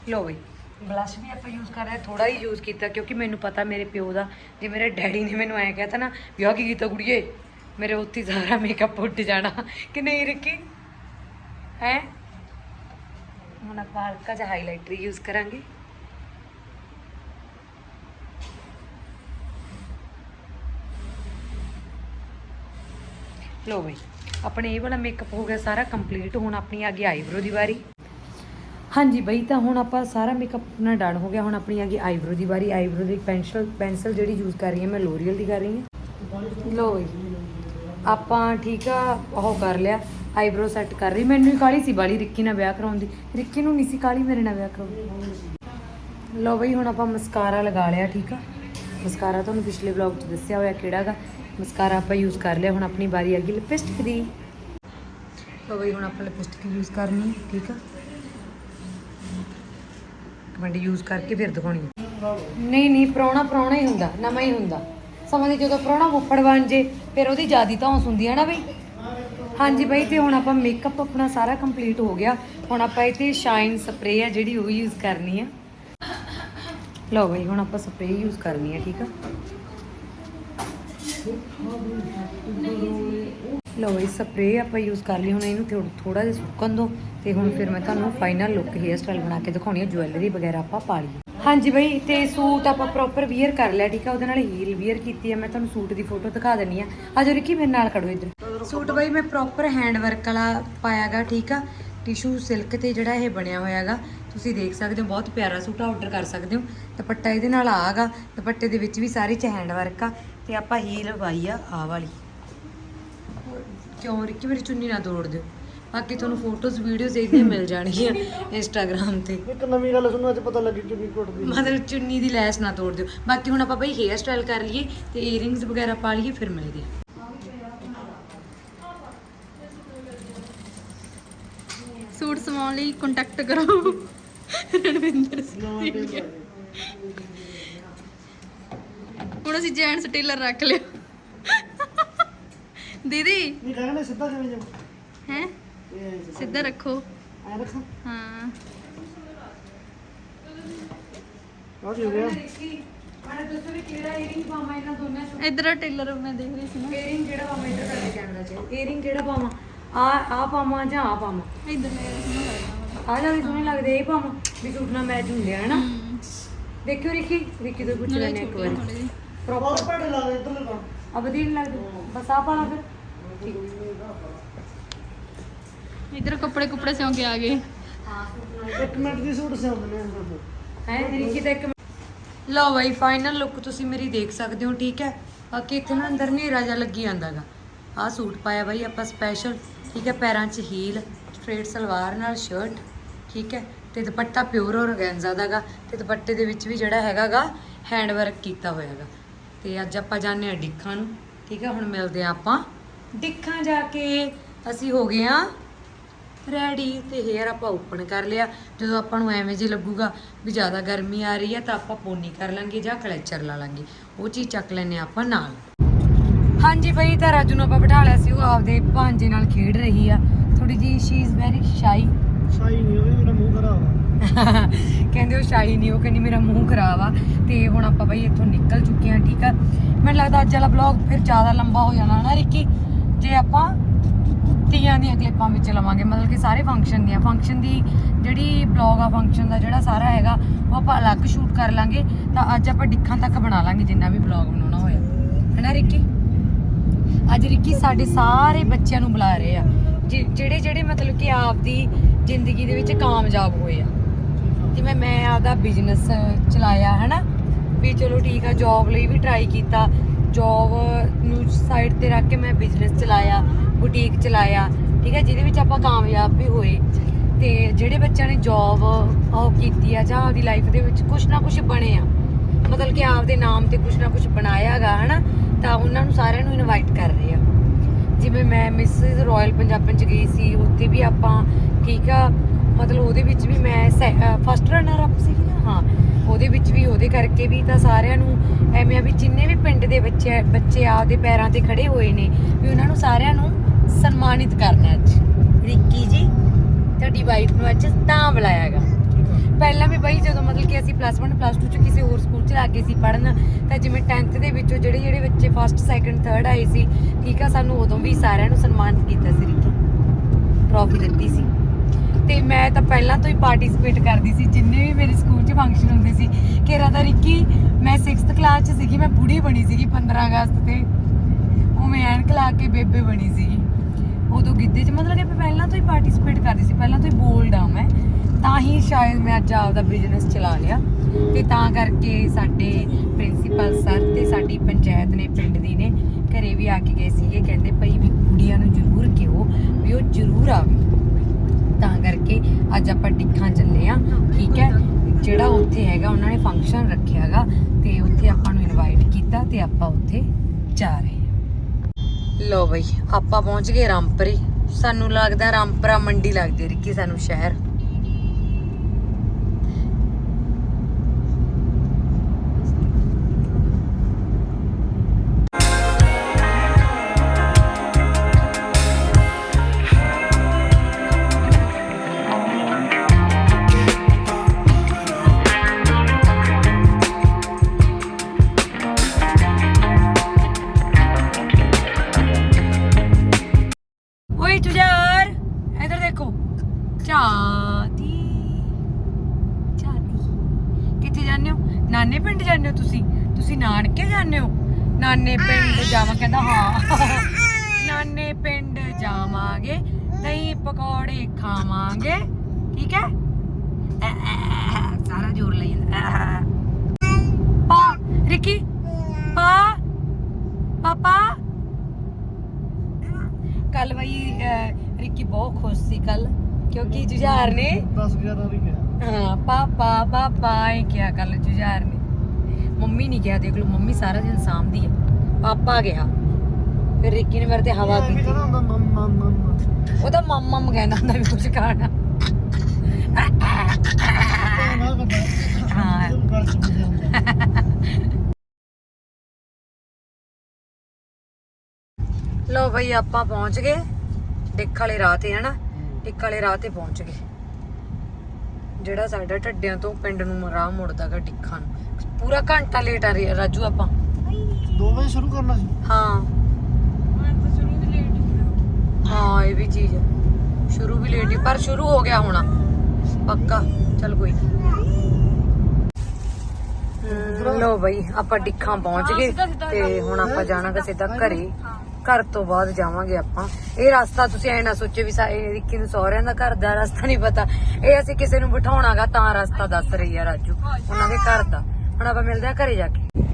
ਲੋ ਬਈ। ਬਲਸ਼ ਵੀ ਆਪਾਂ ਯੂਜ਼ ਕਰ ਰਹੇ ਥੋੜਾ ਹੀ ਯੂਜ਼ ਕੀਤਾ ਕਿਉਂਕਿ ਮੈਨੂੰ ਪਤਾ ਮੇਰੇ ਪਿਓ ਦਾ, ਜੇ ਮੇਰੇ ਡੈਡੀ ਨੇ ਮੈਨੂੰ ਐਂ ਕਹਿਤਾ ਨਾ ਵੀ ਆਹ ਕੀ ਕੀਤਾ ਕੁੜੀਏ? ਮੇਰੇ ਉੱਥੇ ਸਾਰਾ ਮੇਕਅਪ ਉੱਡ ਜਾਣਾ। ਕਿ ਨਹੀਂ ਰਿੱਕੀ? ਹੈ? ਹੁਣ ਆਪਾਂ ਹਲਕਾ ਜਿਹਾ ਹਾਈਲਾਈਟਰ ਯੂਜ਼ ਕਰਾਂਗੇ। ਲੋ ਬਈ, ਆਪਣੇ ਇਹ ਵਾਲਾ ਮੇਕਅਪ ਹੋ ਗਿਆ ਸਾਰਾ ਕੰਪਲੀਟ ਹੁਣ ਆਪਣੀ ਆ ਗਈ ਆਈਬ੍ਰੋ ਦੀ ਵਾਰੀ। ਹਾਂਜੀ ਬਈ, ਤਾਂ ਹੁਣ ਆਪਾਂ ਸਾਰਾ ਮੇਕਅਪ ਆਪਣਾ ਡਨ ਹੋ ਗਿਆ। ਹੁਣ ਆਪਣੀ ਆ ਗਈ ਆਈਬ੍ਰੋ ਦੀ ਵਾਰੀ। ਆਈਬ੍ਰੋ ਦੀ ਪੈਨਸਲ ਪੈਨਸਲ ਜਿਹੜੀ ਯੂਜ਼ ਕਰ ਰਹੀ ਹਾਂ ਮੈਂ ਲੋਰੀਅਲ ਦੀ ਕਰ ਰਹੀ ਹਾਂ। ਲੋ ਜੀ ਆਪਾਂ ਠੀਕ ਆ, ਉਹ ਕਰ ਲਿਆ। ਆਈਬ੍ਰੋ ਸੈੱਟ ਕਰ ਰਹੀ। ਮੈਨੂੰ ਹੀ ਕਾਲੀ ਸੀ, ਬਾਲੀ ਰਿੱਕੀ ਨਾਲ ਵਿਆਹ ਕਰਾਉਣ ਦੀ। ਰਿੱਕੀ ਨੂੰ ਨਹੀਂ ਸੀ ਕਾਲੀ ਮੇਰੇ ਨਾਲ ਵਿਆਹ ਕਰਾਉਣ ਲੋ ਬਈ, ਹੁਣ ਆਪਾਂ ਮਸਕਾਰਾ ਲਗਾ ਲਿਆ, ਠੀਕ ਆ? ਮਸਕਾਰਾ ਤੁਹਾਨੂੰ ਪਿਛਲੇ ਵਲੌਗ 'ਚ ਦੱਸਿਆ ਹੋਇਆ ਕਿਹੜਾਗਾ ਮਸਕਾਰਾ ਆਪਾਂ ਯੂਜ਼ ਕਰ ਲਿਆ। ਹੁਣ ਆਪਣੀ ਵਾਰੀ ਆ ਗਈ ਲਿਪਸਟਿਕ ਦੀ। ਲੋ ਬਈ, ਹੁਣ ਆਪਾਂ ਲਿਪਸਟਿਕ ਯੂਜ਼ ਕਰਨੀ, ਠੀਕ ਆ? ਕਮੈਂਟ ਯੂਜ਼ ਕਰਕੇ ਫਿਰ ਦਿਖਾਉਣੀ ਹੈ ਨਹੀਂ ਨਹੀਂ, ਪ੍ਰਾਹੁਣਾ ਪ੍ਰਾਹੁਣਾ ਹੀ ਹੁੰਦਾ, ਨਵਾਂ ਹੀ ਹੁੰਦਾ। ਸਮਝਦੇ ਜਦੋਂ ਪ੍ਰਾਹੁਣਾ ਫੁੱਫੜ ਬਣ ਜੇ, ਫਿਰ ਉਹਦੀ ਜਿਆਦੀ ਧੌਂਸ ਹੁੰਦੀ ਹੈ ਨਾ ਬਈ। ਹਾਂਜੀ ਬਈ, ਤੇ ਹੁਣ ਆਪਾਂ ਮੇਕਅਪ ਆਪਣਾ ਸਾਰਾ ਕੰਪਲੀਟ ਹੋ ਗਿਆ। ਹੁਣ ਆਪਾਂ ਇੱਥੇ ਤੇ ਸ਼ਾਈਨ ਸਪਰੇ ਆ ਜਿਹੜੀ ਉਹ ਯੂਜ਼ ਕਰਨੀ ਆ। ਲਓ ਬਈ, ਹੁਣ ਆਪਾਂ ਸਪਰੇਅ ਯੂਜ਼ ਕਰਨੀ ਆ, ਠੀਕ ਆ? ਲਓ ਬਈ ਸਪਰੇ ਆਪਾਂ ਯੂਜ਼ ਕਰ ਲਈ, ਹੁਣ ਇਹਨੂੰ ਥੋੜਾ ਜਿਹਾ ਸੁੱਕਣ ਦੋ ਤੇ ਹੁਣ ਫਿਰ ਮੈਂ ਤੁਹਾਨੂੰ ਫਾਈਨਲ ਲੁੱਕ ਹੇਅਰ ਸਟਾਈਲ ਬਣਾ ਕੇ ਦਿਖਾਉਣੀ ਹੈ ਜੁਐਲਰੀ ਵਗੈਰਾ ਆਪਾਂ ਪਾ ਲਈ ਹਾਂਜੀ ਬਈ, ਤੇ ਸੂਟ ਆਪਾਂ ਪ੍ਰੋਪਰ ਵੀਅਰ ਕਰ ਲਿਆ, ਠੀਕ ਆ? ਉਹਦੇ ਨਾਲ ਹੀਲ ਵੀਅਰ ਕੀਤੀ ਹੈ ਮੈਂ ਤੁਹਾਨੂੰ ਸੂਟ ਦੀ ਫੋਟੋ ਦਿਖਾ ਦਿੰਨੀ ਆ। ਆਜੋ ਰਿੱਕੀ, ਮੇਰੇ ਨਾਲ ਖੜੋ ਇੱਧਰ। ਸੂਟ ਬਈ, ਮੈਂ ਪ੍ਰੋਪਰ ਹੈਂਡ ਵਰਕ ਵਾਲਾ ਪਾਇਆਗਾ, ਠੀਕ ਆ? ਟਿਸ਼ੂ ਸਿਲਕ ਤੇ ਜਿਹੜਾ ਇਹ ਬਣਿਆ ਹੋਇਆਗਾ, ਤੁਸੀਂ ਦੇਖ ਸਕਦੇ ਹੋ, ਬਹੁਤ ਪਿਆਰਾ ਸੂਟ ਆਰਡਰ ਕਰ ਸਕਦੇ ਹੋ। ਦੁਪੱਟਾ ਇਹਦੇ ਨਾਲ ਆਗਾ, ਦੁਪੱਟੇ ਦੇ ਵਿੱਚ ਵੀ ਸਾਰੀ ਚ ਹੈਂਡ ਵਰਕ ਆ, ਤੇ ਆਪਾਂ ਹੀਲ ਪਾਈ ਆ ਆ ਵਾਲੀ। ਕਿਉਂ? ਰਿੱਕੀ ਮੇਰੀ ਚੁੰਨੀ ਨਾ ਤੋੜ ਦਿਓ। ਬਾਕੀ ਤੁਹਾਨੂੰ ਫੋਟੋਜ਼ ਵੀਡੀਓਜ਼ ਇਹਦੀਆਂ ਮਿਲ ਜਾਣਗੀਆਂ ਇੰਸਟਾਗ੍ਰam ਤੇ। ਇੱਕ ਨਵੀਂ ਗੱਲ ਸੁਣੋ ਅੱਜ ਪਤਾ ਲੱਗੀ ਚੁੰਨੀ ਕੁੱਟਦੀ ਮਤਲਬ ਚੁੰਨੀ ਦੀ ਲੈਸ ਨਾ ਤੋੜ ਦਿਓ। ਬਾਕੀ ਹੁਣ ਆਪਾਂ ਬਈ ਹੇਅਰ ਸਟਾਈਲ ਕਰ ਲਈਏ ਤੇ ਈਅਰਿੰਗਸ ਵਗੈਰਾ ਪਾ ਲਈਏ ਫਿਰ ਮਿਲਦੇ ਹਾਂ। ਸੂਟ ਸਵਾਉਣ ਲਈ ਕੰਟੈਕਟ ਕਰੋ। ਰਣਵਿੰਦਰ ਸਿੰਘ ਹੁਣ ਅਸੀਂ ਜੈਂਟਸ ਟੇਲਰ ਰੱਖ ਲਿਆ। ਦੀਦੀ। ਨਹੀਂ ਕਹਿੰਦੇ ਸਿੱਧਾ ਕਿਵੇਂ ਜਾਊ? ਹੈ? ਇਹ ਸਿੱਧਾ। ਰੱਖੋ। ਐਂ ਰੱਖਾਂ? ਹਾਂ। ਹੋ ਗਿਆ। ਮੈਂ ਦੱਸੋ ਵੀ ਕਿਹੜਾ ਈਅਰਿੰਗ ਪਾਵਾਂ ਇਹਨਾਂ ਦੋਨਾਂ ਚੋਂ ਇਧਰ ਟੇਲਰ ਮੈਂ ਦੇਖ ਰਹੀ ਸੀ ਨਾ। ਕਿਹੜਾ ਪਾਵਾਂ ਇੱਧਰ ਕਰਕੇ ਕੈਮਰਾ 'ਚ ਕਿਹੜਾ ਪਾਵਾਂ? ਆ ਆ ਪਾਵਾਂ ਜਾਂ ਆ ਪਾਵਾਂ? ਇਧਰ ਮੇਰੇ ਸੁਣਾ ਲੱਗਦਾ ਆ ਜ਼ਿਆਦਾ ਸੋਹਣੇ ਲੱਗਦੇ ਇਹ ਪਾਵਾਂ। ਵੀ ਸੂਟ ਨਾਲ ਮੈਚ ਹੁੰਦੇ ਆ ਹਨਾ? ਦੇਖਿਓ ਰਿੱਕੀ ਰਿੱਕੀ ਤੋਂ ਪੁੱਛ ਲੈਣੇ ਇੱਕ ਵਾਰੀ। ਪ੍ਰੋਪਰ ਭੜੇ ਲਾ ਦੇ ਇੱਧਰ ਲਗਾ ਆ ਵਧੀਆ ਲੱਗਦੇ? ਬਸ ਆ ਪਾਲਾ ਫਿਰ। ਠੀਕ ਇਧਰ ਕੱਪੜੇ ਕੁਪੜੇ ਸਿਉਂ ਕੇ ਆ ਗਏ। ਇੱਕ ਮਿੰਟ ਦੀ ਸੂਟ ਸਿਉਂਦੇ ਨੇ ਹੈ ਰਿੱਕੀ ਤਾਂ ਇੱਕ ਲਓ ਬਾਈ ਫਾਈਨਲ ਲੁੱਕ ਤੁਸੀਂ ਮੇਰੀ ਦੇਖ ਸਕਦੇ ਹੋ ਠੀਕ ਹੈ? ਬਾਕੀ ਇੱਥੇ ਨਾ ਅੰਦਰ ਹਨੇਰਾ ਜਿਹਾ ਲੱਗੀ ਜਾਂਦਾਗਾ ਆਹ ਸੂਟ ਪਾਇਆ ਬਾਈ ਆਪਾਂ ਸਪੈਸ਼ਲ ਠੀਕ ਹੈ? ਪੈਰਾਂ 'ਚ ਹੀਲ ਸਟ੍ਰੇਟ ਸਲਵਾਰ ਨਾਲ ਸ਼ਰਟ ਠੀਕ ਹੈ? ਤੇ ਦੁਪੱਟਾ ਪਿਓਰ ਔਰਗੈਂਜ਼ਾ ਦਾਗਾ ਤੇ ਦੁਪੱਟੇ ਦੇ ਵਿੱਚ ਵੀ ਜਿਹੜਾ ਹੈਗਾਗਾ ਹੈਂਡ ਵਰਕ ਕੀਤਾ ਹੋਇਆਗਾ ਤੇ ਅੱਜ ਆਪਾਂ ਜਾਂਦੇ ਆ ਡਿੱਖਾਂ ਨੂੰ। ਠੀਕ ਹੈ ਹੁਣ ਮਿਲਦੇ ਆ ਆਪਾਂ। ਡਿੱਖਾਂ ਜਾ ਕੇ ਅਸੀਂ ਹੋ ਗਏ ਆ ਰੈਡੀ ਤੇ ਹੇਅਰ ਆਪਾਂ ਓਪਨ ਕਰ ਲਿਆ। ਜਦੋਂ ਆਪਾਂ ਨੂੰ ਐਵੇਂ ਜੇ ਲੱਗੂਗਾ ਵੀ ਜ਼ਿਆਦਾ ਗਰਮੀ ਆ ਰਹੀ ਹੈ ਤਾਂ ਆਪਾਂ ਪੋਨੀ ਕਰ ਲਾਂਗੇ ਜਾਂ ਕਲੈਚਰ ਲਾ ਲਾਂਗੇ। ਉਹ ਚੀਜ਼ ਚੱਕ ਲੈਨੇ ਆਪਾਂ ਨਾਲ। ਹਾਂਜੀ ਬਈ ਤਾਂ ਰਾਜੂ ਨੂੰ ਆਪਾਂ ਬਿਠਾ ਲਿਆ ਸੀ ਉਹ ਆਪਦੇ ਭਾਂਜੇ ਨਾਲ ਖੇਡ ਰਹੀ ਆ। ਥੋੜੀ ਜੀ she is very shy shy ਨਹੀਂ ਹੋਵੇ ਮੇਰਾ ਮੂੰਹ ਖਰਾਬ ਆ। ਕਹਿੰਦੇ ਉਹ ਸ਼ਾਹੀ ਨਹੀਂ, ਉਹ ਕਹਿੰਦੀ ਮੇਰਾ ਮੂੰਹ ਖਰਾਬ ਆ ਤੇ ਹੁਣ ਆਪਾਂ ਬਈ ਇੱਥੋਂ ਨਿਕਲ ਚੁੱਕੇ ਆ ਠੀਕ ਆ? ਮੈਨੂੰ ਲੱਗਦਾ ਅੱਜ ਵਾਲਾ ਵਲੌਗ ਫਿਰ ਜ਼ਿਆਦਾ ਲੰਬਾ ਹੋ ਜਾਣਾ ਨਾ ਰਿੱਕੀ? ਜੇ ਆਪਾਂ ਤੀਆਂ ਦੀਆਂ ਕਲਿੱਪਾਂ ਵਿੱਚ ਲਵਾਂਗੇ, ਮਤਲਬ ਕਿ ਸਾਰੇ ਫੰਕਸ਼ਨ ਦੀਆਂ ਫੰਕਸ਼ਨ ਦੀ ਜਿਹੜੀ ਬਲੌਗ ਆ ਫੰਕਸ਼ਨ ਦਾ ਜਿਹੜਾ ਸਾਰਾ ਹੈਗਾ, ਉਹ ਆਪਾਂ ਅਲੱਗ ਸ਼ੂਟ ਕਰ ਲਾਂਗੇ, ਤਾਂ ਅੱਜ ਆਪਾਂ ਡਿੱਖਾਂ ਤੱਕ ਬਣਾ ਲਾਂਗੇ ਜਿੰਨਾ ਵੀ ਬਲੌਗ ਬਣਾਉਣਾ ਹੋਇਆ। ਹੈਨਾ ਰਿੱਕੀ? ਅੱਜ ਰਿੱਕੀ ਸਾਡੇ ਸਾਰੇ ਬੱਚਿਆਂ ਨੂੰ ਬੁਲਾ ਰਹੇ ਆ, ਜਿ- ਜਿਹੜੇ ਜਿਹੜੇ ਮਤਲਬ ਕਿ ਆਪਦੀ ਜ਼ਿੰਦਗੀ ਦੇ ਵਿੱਚ ਕਾਮਯਾਬ ਹੋਏ ਆ। ਜਿਵੇਂ ਮੈਂ ਆਪਦਾ ਬਿਜ਼ਨਸ ਚਲਾਇਆ, ਹਨਾ? ਵੀ ਚਲੋ ਠੀਕ ਆ ਜੌਬ ਲਈ ਵੀ ਟਰਾਈ ਕੀਤਾ। ਜੌਬ ਨੂੰ ਸਾਈਡ ਤੇ ਰੱਖ ਕੇ ਮੈਂ ਬਿਜ਼ਨਸ ਚਲਾਇਆ ਬੁਟੀਕ ਚਲਾਇਆ, ਠੀਕ ਹੈ ਜਿਹਦੇ ਵਿੱਚ ਆਪਾਂ ਕਾਮਯਾਬ ਵੀ ਹੋਏ। ਤੇ ਜਿਹੜੇ ਬੱਚਿਆਂ ਨੇ ਜੌਬ ਉਹ ਕੀਤੀ ਆ ਜਾਂ ਆਪਦੀ ਲਾਈਫ ਦੇ ਵਿੱਚ ਕੁਝ ਨਾ ਕੁਝ ਬਣੇ ਆ, ਮਤਲਬ ਕਿ ਆਪਦੇ ਨਾਮ ਤੇ ਕੁਝ ਨਾ ਕੁਝ ਬਣਾਇਆਗਾ ਹਨਾ? ਤਾਂ ਉਹਨਾਂ ਨੂੰ ਸਾਰਿਆਂ ਨੂੰ ਇਨਵਾਈਟ ਕਰ ਰਹੇ ਆ। ਜਿਵੇਂ ਮੈਂ ਮਿਸਿਸ ਰਾਇਲ ਪੰਜਾਬਨ ਚ ਗਈ ਸੀ, ਉੱਥੇ ਵੀ ਆਪਾਂ, ਠੀਕ ਆ? ਮਤਲਬ ਉਹਦੇ ਵਿੱਚ ਵੀ ਮੈਂ ਫਸਟ ਰਨਰ ਅਪ ਸੀ ਨਾ, ਹਾਂ। ਉਹਦੇ ਵਿੱਚ ਵੀ, ਉਹਦੇ ਕਰਕੇ ਵੀ ਤਾਂ ਸਾਰਿਆਂ ਨੂੰ ਐਵੇਂ ਆ ਵੀ ਜਿੰਨੇ ਵੀ ਪਿੰਡ ਦੇ ਬੱਚੇ ਬੱਚੇ ਆਪਦੇ ਪੈਰਾਂ ਤੇ ਖੜੇ ਹੋਏ ਨੇ, ਵੀ ਉਹਨਾਂ ਨੂੰ ਸਾਰਿਆਂ ਨੂੰ ਸਨਮਾਨਿਤ ਕਰਨਾ ਅੱਜ। ਰਿੱਕੀ ਜੀ, ਤੁਹਾਡੀ ਵਾਈਫ ਨੂੰ ਅੱਜ ਤਾਂ ਬੁਲਾਇਆਗਾ ਪਹਿਲਾਂ ਵੀ ਬਈ, ਜਦੋਂ ਮਤਲਬ ਕਿ ਅਸੀਂ ਪਲੱਸ 1 ਪਲੱਸ 2 ਚ ਕਿਸੇ ਹੋਰ ਸਕੂਲ ਚ ਲੱਗੇ ਸੀ ਪੜਨ ਤਾਂ ਜਿਵੇਂ 10th ਦੇ ਵਿੱਚੋਂ ਜਿਹੜੇ ਜਿਹੜੇ ਬੱਚੇ ਫਸਟ ਸੈਕੰਡ ਥਰਡ ਆਏ ਸੀ, ਠੀਕ ਆ, ਸਾਨੂੰ ਉਦੋਂ ਵੀ ਸਾਰਿਆਂ ਨੂੰ ਸਨਮਾਨਿਤ ਕੀਤਾ ਸੀ ਰਿੱਕੀ। ਟਰੋਫੀ ਦਿੱਤੀ ਸੀ। ਤੇ ਮੈਂ ਤਾਂ ਪਹਿਲਾਂ ਤੋਂ ਹੀ ਪਾਰਟਿਸਿਪੇਟ ਕਰਦੀ ਸੀ, ਜਿੰਨੇ ਵੀ ਮੇਰੇ ਸਕੂਲ 'ਚ ਫੰਕਸ਼ਨ ਹੁੰਦੇ ਸੀ ਘੇਰਾ ਦਾ ਰਿੱਕੀ, ਮੈਂ 6th ਕਲਾਸ 'ਚ ਸੀਗੀ, ਮੈਂ ਬੁੜੀ ਬਣੀ ਸੀਗੀ 15 ਅਗਸਤ ਤੇ। ਉਹ ਮੈਂ ਐਨਕ ਲਾ ਕੇ ਬੇਬੇ ਬਣੀ ਸੀਗੀ। ਉਦੋਂ ਗਿੱਧੇ 'ਚ ਮਤਲਬ ਕਿ ਮੈਂ ਪਹਿਲਾਂ ਤੋਂ ਹੀ ਪਾਰਟਿਸਿਪੇਟ ਕਰਦੀ ਸੀ, ਪਹਿਲਾਂ ਤੋਂ ਹੀ ਬੋਲਡ ਆ ਮੈਂ। ਤਾਂ ਹੀ ਸ਼ਾਇਦ ਮੈਂ ਅੱਜ ਆਪਦਾ ਬਿਜ਼ਨਸ ਚਲਾ ਲਿਆ। ਤੇ ਤਾਂ ਕਰਕੇ ਸਾਡੇ ਪ੍ਰਿੰਸੀਪਲ ਸਰ ਤੇ ਸਾਡੀ ਪੰਚਾਇਤ ਨੇ, ਪਿੰਡ ਦੀ ਨੇ, ਘਰੇ ਵੀ ਆ ਕੇ ਗਏ ਸੀਗੇ, ਕਹਿੰਦੇ ਭਈ ਵੀ ਕੁੜੀਆਂ ਨੂੰ ਜ਼ਰੂਰ ਕਿਹੋ ਵੀ ਉਹ ਜ਼ਰੂਰ ਆਵੇ। ਤਾਂ ਕਰਕੇ ਅੱਜ ਆਪਾਂ ਟਿੱਖਾਂ ਚੱਲੇ ਆ, ਠੀਕ ਹੈ? ਜਿਹੜਾ ਉੱਥੇ ਹੈਗਾ, ਉਹਨਾਂ ਨੇ ਫੰਕਸ਼ਨ ਰੱਖਿਆਗਾ ਤੇ ਉੱਥੇ ਆਪਾਂ ਨੂੰ ਇਨਵਾਈਟ ਕੀਤਾ ਤੇ ਆਪਾਂ ਉੱਥੇ ਜਾ ਰਹੇ ਹਾਂ ਲੋ ਬਈ, ਆਪਾਂ ਪਹੁੰਚ ਗਏ ਰਾਮਪਰੇ। ਸਾਨੂੰ ਲੱਗਦਾ ਰਾਮਪਰਾ ਮੰਡੀ ਲੱਗਦੀ ਹੈ, ਰਿੱਕੀ, ਸਾਨੂੰ ਸ਼ਹਿਰ। ਜਾਂਦੇ ਹੋ? ਨਾਨੇ ਪਿੰਡ ਜਾਂਦੇ ਹੋ ਤੁਸੀਂ? ਤੁਸੀਂ ਨਾਨਕੇ ਜਾਂਦੇ ਹੋ? ਨਾਨੇ ਪਿੰਡ ਜਾਵਾਂ ਕਹਿੰਦਾ ਹਾਂ। ਨਾਨੇ ਪਿੰਡ ਜਾਵਾਂਗੇ, ਦਹੀਂ ਪਕੌੜੇ ਖਾਵਾਂਗੇ। ਠੀਕ ਹੈ? ਸਾਰਾ ਜ਼ੋਰ ਲਈ ਜਾਂਦਾ। ਪਾ, ਰਿੱਕੀ। ਪਾ, ਪਾਪਾ। ਕੱਲ ਬਈ ਰਿੱਕੀ ਬਹੁਤ ਖੁਸ਼ ਸੀ ਕੱਲ ਕਿਉਂਕਿ ਜੁਝਾਰ ਨੇ 10 11 ਵੀ ਗਿਆ ਹਾਂ ਪਾਪਾ ਪਾਪਾ ਇਹ ਕਿਹਾ ਕੱਲ ਜੁਝਾਰ ਨੇ। ਮੰਮੀ ਨਹੀਂ ਕਿਹਾ ਦੇਖ ਲਓ ਮੰਮੀ ਸਾਰਾ ਦਿਨ ਸਾਂਭਦੀ ਆ। ਪਾਪਾ ਗਿਆ ਫਿਰ ਰਿੱਕੀ ਨੇ ਮੇਰੇ ਤੇ ਹਵਾ ਕੀਤੀ ਉਹ ਤਾਂ ਮੰਮ ਮੰਮ ਕਹਿੰਦਾ ਹੁੰਦਾ ਵੀ ਕੁਝ ਖਾਣਾ। ਹਾਂ। ਲੋ ਬਈ ਆਪਾਂ ਪਹੁੰਚ ਗਏ। ਡਿੱਖ ਵਾਲੇ ਰਾਹ ਤੇ ਹਨਾ? ਡਿੱਖ ਵਾਲੇ ਰਾਹ ਤੇ ਪਹੁੰਚ ਗਏ। ਜਿਹੜਾ ਸਾਡਾ ਢੱਡਿਆਂ ਤੋਂ ਪਿੰਡ ਨੂੰ ਰਾਹ ਮੁੜਦਾਗਾ ਡਿੱਖਾਂ ਨੂੰ। ਪੂਰਾ ਘੰਟਾ ਲੇਟ ਆ ਰਿਹਾ ਰਾਜੂ ਆਪਾਂ। 2 ਵਜੇ ਸ਼ੁਰੂ ਕਰਨਾ ਸੀ। ਹਾਂ। ਹਾਂ ਇਹ ਵੀ ਚੀਜ਼ ਹੈ ਸ਼ੁਰੂ ਵੀ ਲੇਟ ਹੀ ਪਰ ਸ਼ੁਰੂ ਹੋ ਗਿਆ ਹੋਣਾ। ਪੱਕਾ। ਚਲ ਕੋਈ ਨੀ। ਲੋ ਬਈ ਆਪਾਂ ਡਿੱਖਾਂ ਪਹੁੰਚ ਗਏ ਤੇ ਹੁਣ ਆਪਾਂ ਜਾਣਾਗਾ ਸਿੱਧਾ ਘਰੇ। ਘਰ ਤੋਂ ਬਾਅਦ ਜਾਵਾਂਗੇ ਆਪਾਂ। ਇਹ ਰਸਤਾ ਤੁਸੀਂ ਐ ਨਾ ਸੋਚੇ ਵੀ ਸਾ- ਰਿੱਕੀ ਨੂੰ ਸਹੁਰਿਆਂ ਦਾ ਘਰ ਦਾ ਰਸਤਾ ਨਹੀਂ ਪਤਾ। ਇਹ ਅਸੀਂ ਕਿਸੇ ਨੂੰ ਬਿਠਾਉਣਾਗਾ ਤਾਂ ਰਸਤਾ ਦੱਸ ਰਹੀ ਆ ਰਾਜੂ, ਉਹਨਾਂ ਦੇ ਘਰ ਦਾ। ਹੁਣ ਆਪਾਂ ਮਿਲਦੇ ਆ ਘਰੇ ਜਾ ਕੇ।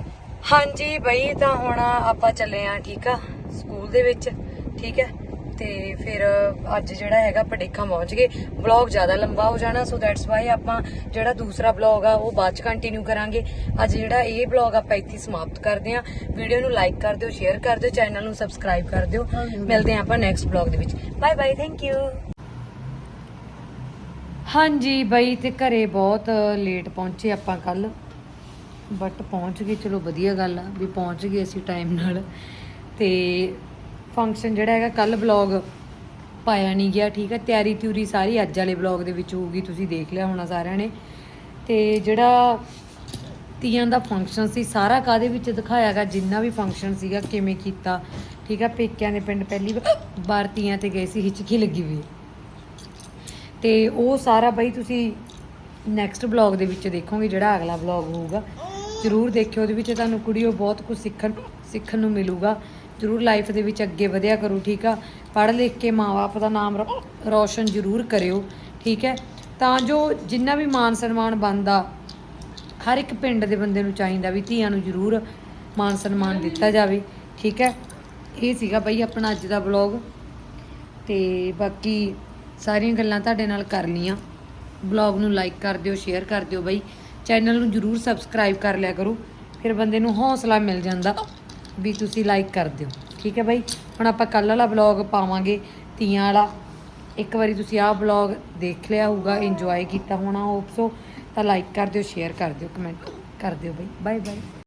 ਹਾਂਜੀ ਬਈ, ਤਾਂ ਹੁਣ ਆਪਾਂ ਚੱਲੇ ਆ, ਠੀਕ ਆ? ਸਕੂਲ ਦੇ ਵਿੱਚ, ਠੀਕ ਹੈ? ਤੇ ਫਿਰ ਅੱਜ ਜਿਹੜਾ ਹੈਗਾ ਪੜੇਖਾ ਪਹੁੰਚ ਗਏ। ਵਲੌਗ ਜ਼ਿਆਦਾ ਲੰਬਾ ਹੋ ਜਾਣਾ ਸੋ ਦੈਟਸ ਵਾਈ ਆਪਾਂ ਜਿਹੜਾ ਦੂਸਰਾ ਵਲੌਗ ਆ ਉਹ ਬਾਅਦ ਚ ਕੰਟੀਨਿਊ ਕਰਾਂਗੇ। ਅੱਜ ਜਿਹੜਾ ਇਹ ਵਲੌਗ ਆਪਾਂ ਇੱਥੇ ਸਮਾਪਤ ਕਰਦੇ ਹਾਂ। ਵੀਡੀਓ ਨੂੰ ਲਾਈਕ ਕਰ ਦਿਓ ਸ਼ੇਅਰ ਕਰ ਦਿਓ ਚੈਨਲ ਨੂੰ ਸਬਸਕ੍ਰਾਈਬ ਕਰ ਦਿਓ। ਮਿਲਦੇ ਹਾਂ ਆਪਾਂ ਨੈਕਸਟ ਵਲੌਗ ਦੇ ਵਿੱਚ। ਬਾਏ ਬਾਏ ਥੈਂਕ ਯੂ ਹਾਂਜੀ ਬਈ ਤੇ ਘਰੇ ਬਹੁਤ ਲੇਟ ਪਹੁੰਚੇ ਆਪਾਂ ਕੱਲ। ਬਟ ਪਹੁੰਚ ਗਏ ਚਲੋ ਵਧੀਆ ਗੱਲ ਆ ਵੀ ਪਹੁੰਚ ਗਏ ਅਸੀਂ ਟਾਈਮ ਨਾਲ। ਤੇ ਫੰਕਸ਼ਨ ਜਿਹੜਾ ਹੈਗਾ, ਕੱਲ ਵਲੌਗ ਪਾਇਆ ਨਹੀਂ ਗਿਆ, ਠੀਕ ਹੈ? ਤਿਆਰੀ ਤਿਉਰੀ ਸਾਰੀ ਅੱਜ ਵਾਲੇ ਵਲੌਗ ਦੇ ਵਿੱਚ ਹੋਊਗੀ, ਤੁਸੀਂ ਦੇਖ ਲਿਆ ਹੋਣਾ ਸਾਰਿਆਂ ਨੇ। ਤੇ ਜਿਹੜਾ ਤੀਆਂ ਦਾ ਫੰਕਸ਼ਨ ਸੀ, ਸਾਰਾ ਕਾਦੇ ਵਿੱਚ ਦਿਖਾਇਆਗਾ ਜਿੰਨਾ ਵੀ ਫੰਕਸ਼ਨ ਸੀਗਾ, ਕਿਵੇਂ ਕੀਤਾ? ਠੀਕ ਹੈ? ਪੇਕਿਆਂ ਦੇ ਪਿੰਡ ਪਹਿਲੀ ਵਾਰ ਤੀਆਂ ਤੇ ਗਏ ਸੀ, ਹਿਚਕੀ ਲੱਗੀ ਹੋਈ। ਤੇ ਉਹ ਸਾਰਾ ਬਈ ਤੁਸੀਂ ਨੈਕਸਟ ਵਲੌਗ ਦੇ ਵਿੱਚ ਦੇਖੋਗੇ, ਜਿਹੜਾ ਅਗਲਾ ਵਲੌਗ ਹੋਊਗਾ। ਜਰੂਰ ਦੇਖਿਓ, ਉਹਦੇ ਵਿੱਚ ਤੁਹਾਨੂੰ ਕੁੜੀਓ ਬਹੁਤ ਕੁਝ ਸਿੱਖਣ ਸਿੱਖਣ ਨੂੰ ਮਿਲੂਗਾ। ਜਰੂਰ ਲਾਈਫ ਦੇ ਵਿੱਚ ਅੱਗੇ ਵਧਿਆ ਕਰੋ, ਠੀਕ ਆ? ਪੜ੍ਹ ਲਿਖ ਕੇ ਮਾਂ-ਬਾਪ ਦਾ ਨਾਮ ਰੋ- ਰੌਸ਼ਨ ਜਰੂਰ ਕਰਿਓ, ਠੀਕ ਹੈ? ਤਾਂ ਜੋ ਜਿੰਨਾ ਵੀ ਮਾਨ ਸਨਮਾਨ ਬਣਦਾ, ਹਰ ਇੱਕ ਪਿੰਡ ਦੇ ਬੰਦੇ ਨੂੰ ਚਾਹੀਦਾ ਵੀ ਧੀਆਂ ਨੂੰ ਜਰੂਰ ਮਾਨ ਸਨਮਾਨ ਦਿੱਤਾ ਜਾਵੇ, ਠੀਕ ਹੈ? ਇਹ ਸੀਗਾ ਬਈ ਆਪਣਾ ਅੱਜ ਦਾ ਵਲੌਗ ਤੇ ਬਾਕੀ ਸਾਰੀਆਂ ਗੱਲਾਂ ਤੁਹਾਡੇ ਨਾਲ ਕਰ ਲੀਆਂ ਬਲੌਗ ਨੂੰ ਲਾਈਕ ਕਰ ਦਿਓ ਸ਼ੇਅਰ ਕਰ ਦਿਓ ਬਈ। ਚੈਨਲ ਨੂੰ ਜਰੂਰ ਸਬਸਕ੍ਰਾਈਬ ਕਰ ਲਿਆ ਕਰੋ, ਫਿਰ ਬੰਦੇ ਨੂੰ ਹੌਸਲਾ ਮਿਲ ਜਾਂਦਾ। ਵੀ ਤੁਸੀਂ ਲਾਈਕ ਕਰ ਦਿਓ। ਠੀਕ ਹੈ ਬਾਈ? ਹੁਣ ਆਪਾਂ ਕੱਲ ਵਾਲਾ ਬਲੌਗ ਪਾਵਾਂਗੇ, ਤੀਆਂ ਵਾਲਾ। ਇੱਕ ਵਾਰੀ ਤੁਸੀਂ ਆਹ ਬਲੌਗ ਦੇਖ ਲਿਆ ਹੋਊਗਾ ਇੰਜੋਏ ਕੀਤਾ ਹੋਣਾ ਹੋਪ ਸੋ ਤਾਂ ਲਾਈਕ ਕਰ ਦਿਓ ਸ਼ੇਅਰ ਕਰ ਦਿਓ ਕਮੈਂਟ ਕਰ ਦਿਓ ਬਈ। Bye bye